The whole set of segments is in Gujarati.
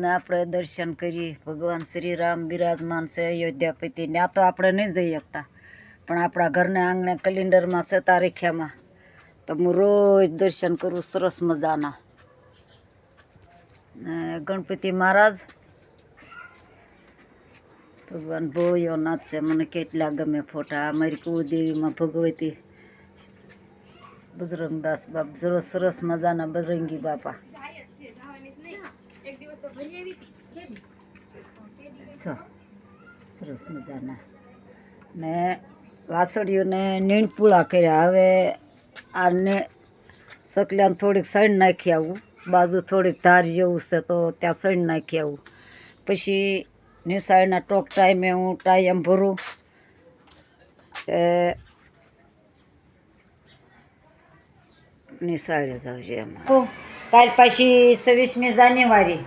મહારાજને આપણે દર્શન કરી ભગવાન શ્રી રામ બિરાજમાન છે અયોધ્યાપતિ આ તો આપણે નહીં જઈ શકતા. પણ આપણા ઘરના આંગણે કેલેન્ડરમાં છે તારીખ્યામાં તો હું રોજ દર્શન કરું સરસ મજાના. ગણપતિ મહારાજ, ભગવાન ભોયો નાથ છે. મને કેટલા ગમે ફોટા. અમારી કુદેવીમાં ભગવતી બજરંગદાસ બાપ. સરસ સરસ મજાના બજરંગી બાપા. છો સરસ મજાના. ને વાસળીઓને નીણપુળા કર્યા. હવે આને સકલાને થોડીક સણ નાખી આવું. બાજુ થોડીક ધાર જેવું છે તો ત્યાં સણ નાખી આવું. પછી નિશાળના ટોક ટાઈમે હું ટાઈમ ભરું. એ નિશાળે જાઉં છે એમાં. કાલ પછી છવ્વીસમી જાન્યુઆરી.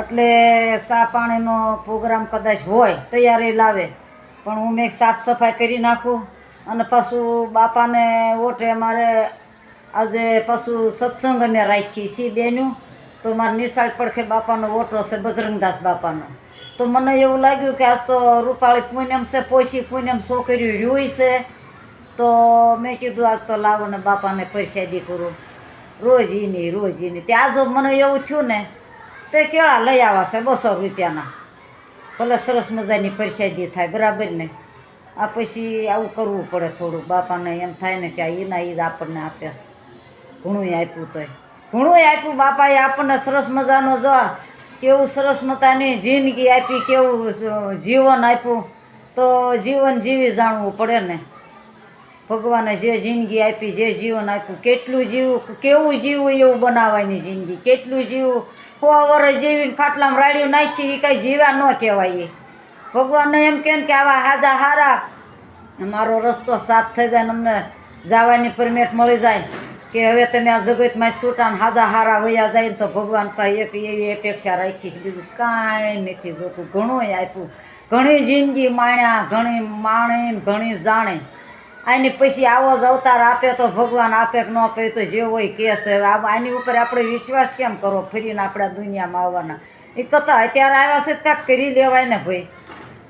એટલે સા પાણીનો પ્રોગ્રામ કદાચ હોય, તૈયારી લાવે. પણ હું મેં સાફ સફાઈ કરી નાખું અને પાછું બાપાને ઓટે મારે આજે પાછું સત્સંગ અમે રાખીએ છીએ બેનું. તો મારે નિશાળ પડખે બાપાનો ઓટો છે, બજરંગદાસ બાપાનો. તો મને એવું લાગ્યું કે આજ તો રૂપાળી પૂનમ છે, પોશી પૂનમ છોકરીઓ રૂઈ છે. તો મેં કીધું આજ તો લાવો ને બાપાને પરસાદી કરું. રોજ એની રોજ એની ત્યાં જો મને એવું થયું ને તે કેળા લઈ આવ્યા છે, બસો રૂપિયાના. ભલે સરસ મજાની પરસાદી થાય, બરાબર ને? આ પછી આવું કરવું પડે થોડું બાપાને એમ થાય ને કે એના એ જ આપણને આપે ઘણું આપ્યું તોય. ઘણું આપ્યું બાપાએ આપણને સરસ મજાનો જો કેવું સરસ મજાની જિંદગી આપી, કેવું જીવન આપ્યું. તો જીવન જીવી જાણવું પડે ને. ભગવાને જે જિંદગી આપી, જે જીવન આપ્યું, કેટલું જીવવું કેવું જીવવું એવું બનાવવાની જિંદગી, કેટલું જીવવું સો વર્ષ જીવીને ખાટલામાં રાડ્યું નાખી એ કાંઈ જીવ્યા ન કહેવાય એ. ભગવાનને એમ કેમ કે આવા હાજા હારા મારો રસ્તો સાફ થઈ જાય ને અમને જવાની પરમિટ મળી જાય, કે હવે તમે આ જગતમાં છૂટાને હાજા હારા વયા જાય તો ભગવાન પાસે એક એવી અપેક્ષા રાખીશ, બીજું કાંઈ નથી જોતું. ઘણું આપ્યું. ઘણી જિંદગી માણ્યા, ઘણી માણી ઘણી જાણે. આની પછી આવો જ અવતાર આપે તો ભગવાન આપે કે ન આપે તો જે હોય કે છે. આની ઉપર આપણે વિશ્વાસ કેમ કરો ફરીને આપણા દુનિયામાં આવવાના. એ કથા અત્યારે આવ્યા છે તો કાંઈક કરી લેવાય ને ભાઈ.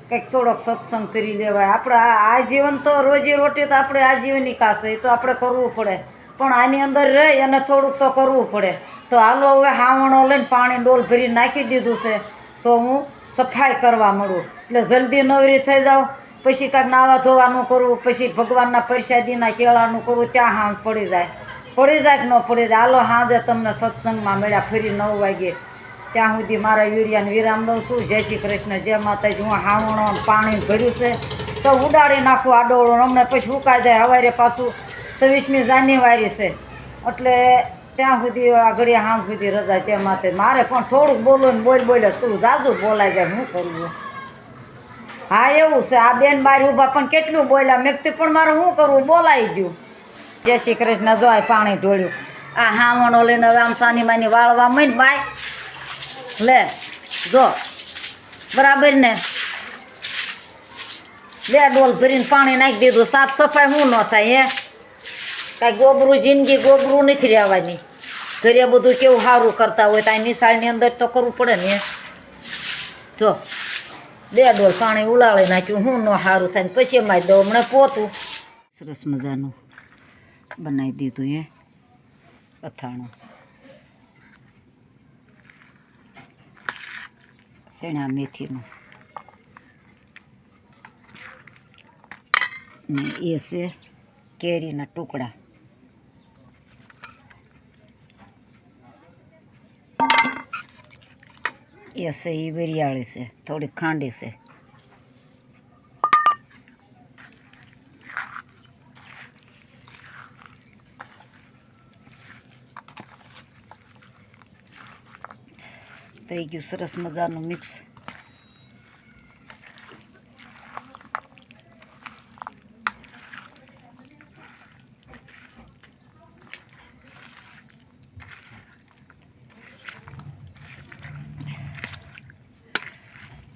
કંઈક થોડોક સત્સંગ કરી લેવાય. આપણે આ જીવન તો રોજી રોટી તો આપણે આજીવની કાશે એ તો આપણે કરવું પડે. પણ આની અંદર રહી અને થોડુંક તો કરવું પડે. તો હાલો હવે હાવણો લઈને પાણી ડોલ ભરી નાખી દીધું છે. તો હું સફાઈ કરવા મળું એટલે જલ્દી નવરી થઈ જાઉં પછી કાંક નાવા ધોવાનું કરવું પછી ભગવાનના પ્રસાદીના કેળાનું કરવું ત્યાં હાંજ પડી જાય. પડી જાય કે ન પડી જાય? હાલો હાંજે તમને સત્સંગમાં મળ્યા, ફરી નવ વાગે. ત્યાં સુધી મારા વીડિયાને વિરામ લઉં છું. જય શ્રી કૃષ્ણ, જય માતાજી. હું હાવણો પાણી ભર્યું છે. તો ઉડાડી નાખું આડોળો અમને પછી ઉકાઈ જાય. હવારે પાછું છવ્વીસમી જાન્યુઆરી છે. એટલે ત્યાં સુધી આ ઘડી હાંજ સુધી રજા છે માથે. મારે પણ થોડુંક બોલું ને બોલ બોલે થોડું જાજુ બોલાય જાય. હું કરવું હા, એવું છે. આ બેન બારી ઊભા પણ કેટલું બોલ્યા. મેં પણ મારે શું કરવું? બોલાઈ ગયું. જય શ્રી કૃષ્ણ. જોય પાણી ઢોળ્યું. આ હામણો લઈને આમ સાની માની વાળવા માંડ ભાઈ. લે, જો. બરાબર ને? બે ડોલ ભરીને પાણી નાખી દીધું. સાફ સફાઈ શું ન થાય, હે? કાંઈ ગોબરું, જિંદગી ગોબરું નથી રહેવાની. ઘરે બધું કેવું સારું કરતા હોય, તો આ નિશાળની અંદર તો કરવું પડે ને જો. બે ડોલ પાણી ઉલાળી નાખ્યું, હું ન સારું થાય પછી એમાં દઉં હમણાં પોતું. સરસ મજાનું બનાવી દીધું એ અથાણું. સેણા મેથીનું. ને એ છે કેરીના ટુકડા. એ છે એ વરિયાળી છે થોડીક ખાંડી છે. થઈ ગયું સરસ મજાનું મિક્સ.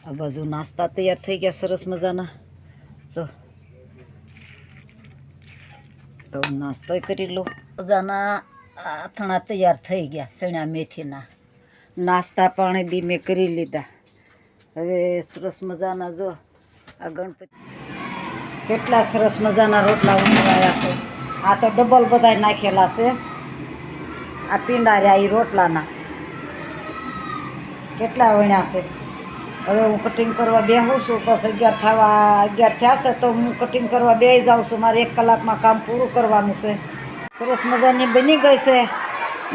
આ બાજુ નાસ્તા તૈયાર થઈ ગયા, સરસ મજાના. જો. તો નાસ્તો કરી લો મજાના આથણા તૈયાર થઈ ગયા, ચણા મેથીના. નાસ્તા પાણી બી મેં કરી લીધા. હવે સરસ મજાના જો આ ગણપતિ કેટલા સરસ મજાના રોટલા ઉમેરાયા છે. આ તો ડબલ બધા નાખેલા છે. આ પીંડા રહ્યા એ રોટલાના. કેટલા વણ્યા છે? હવે હું કટિંગ કરવા બેહું છું, બસ અગિયાર થવા, અગિયાર થયા છે, તો હું કટિંગ કરવા બેસી જાઉં છું. મારે એક કલાકમાં કામ પૂરું કરવાનું છે. સરસ મજાની બની ગઈ છે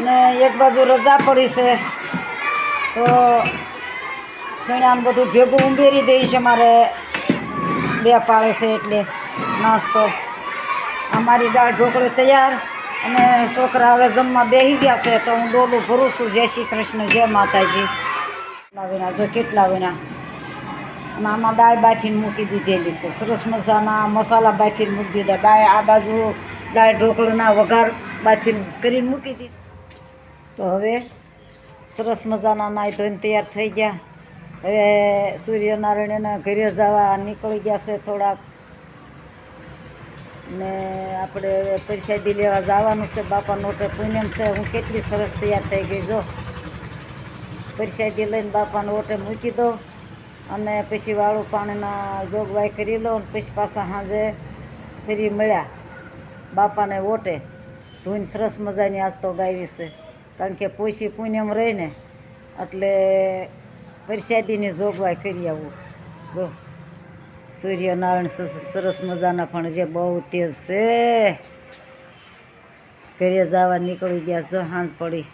ને એક બાજુ રજા પડી છે. તો ચણાને બધું ભેગું ઉમેરી દઈ છે મારે. બે પાળે છે એટલે નાસ્તો. અમારી દાળ ઢોકળી તૈયાર અને છોકરા હવે જમવા બેસી ગયા છે, તો હું ડોલું ભરું છું. જય શ્રી કૃષ્ણ, જય માતાજી. વિના, જો કેટલા વિના. આમાં દાળ બાફીને મૂકી દીધેલી છે. સરસ મજાના મસાલા બાફીને મૂકી દીધા. દાળ આ બાજુ દાળ ઢોકળાના વઘાર બાફીને કરીને મૂકી દીધી. તો હવે સરસ મજાના નાહી ધોઈને તૈયાર થઈ ગયા. હવે સૂર્યનારાયણના ઘરે જવા નીકળી ગયા છે થોડાક. ને આપણે પ્રસાદી લેવા જવાનું છે. બાપા નોટે પૂનમ છે. હું કેટલી સરસ તૈયાર થઈ ગઈ, જો. પ્રસાદી લઈને બાપાને ઓટે મૂકી દો. અને પછી વાળું પાણીના જોગવાઈ કરી લો અને પછી પાછા સાંજે ફરી મળ્યા. બાપાને ઓટે ધૂન સરસ મજાની આજ તો ગાવી છે. કારણ કે પોસી પુણ્યમ રહીને એટલે પરસાદીની જોગવાઈ કરી આવું. જો, સૂર્યનારાયણ સરસ મજાના પણ જે બહુ તેજ છે. ઘરે જવા નીકળી ગયા જો સાંજ પડી.